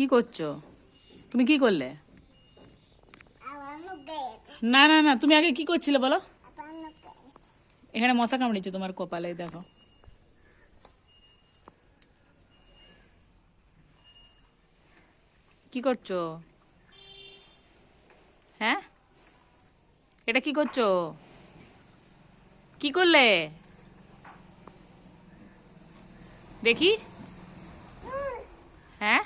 কি করছ? তুমি কি করলে? না না না, তুমি আগে কি করছিলে বলো? এখানে মশা কামড়েছে তোমার কপালে, দেখো। কি করছ? হ্যাঁ? এটা কি করছ? কি করলে? দেখি হ্যাঁ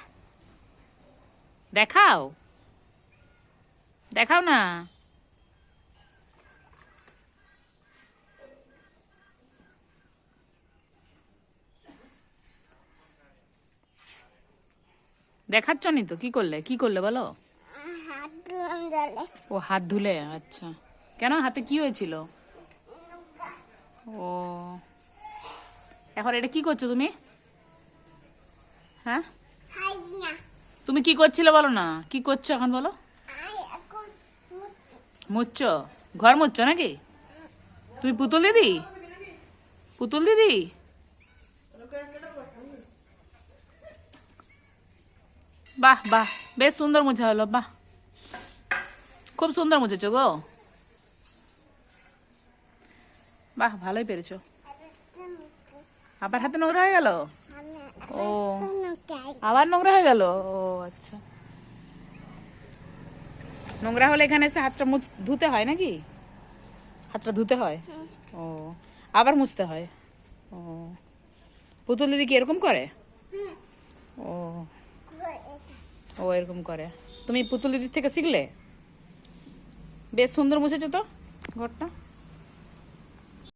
দেখাও। দেখাও না। দেখাচ্ছ নি তো? কি করলে? কি করলে বলো? ও হাত ধুলে আচ্ছা। কেন? হাতে কি হয়েছিল? ও। এখন এটা কি করছ তুমি? হ্যাঁ? তুমি কি করছিলে বলো না? কি করছ এখন বলো? মুচ্ছ? ঘর মুচ্ছ নাকি? তুমি পুতুল দিদি? পুতুল দিদি? বাহ বাহ, বেশ সুন্দর মুছা হলো, বাহ। খুব সুন্দর মুছেছো গো। বাহ, ভালোই পেরেছ। আবার হাতে নোংরা হয়ে গেল? ও, আবার নোংরা হয়ে গেল? ও আচ্ছা নোংরা হলে এখানে এসে হাতটা মুছ ধুতে হয় নাকি? হাতটা ধুতে হয়? ও আবার মুছতে হয়? ও পুতুল দিদি কি এরকম করে? ও ও এরকম করে। তুমি পুতুল দিদির থেকে শিখলে? বেশ সুন্দর মুছেছো তো ঘরটা?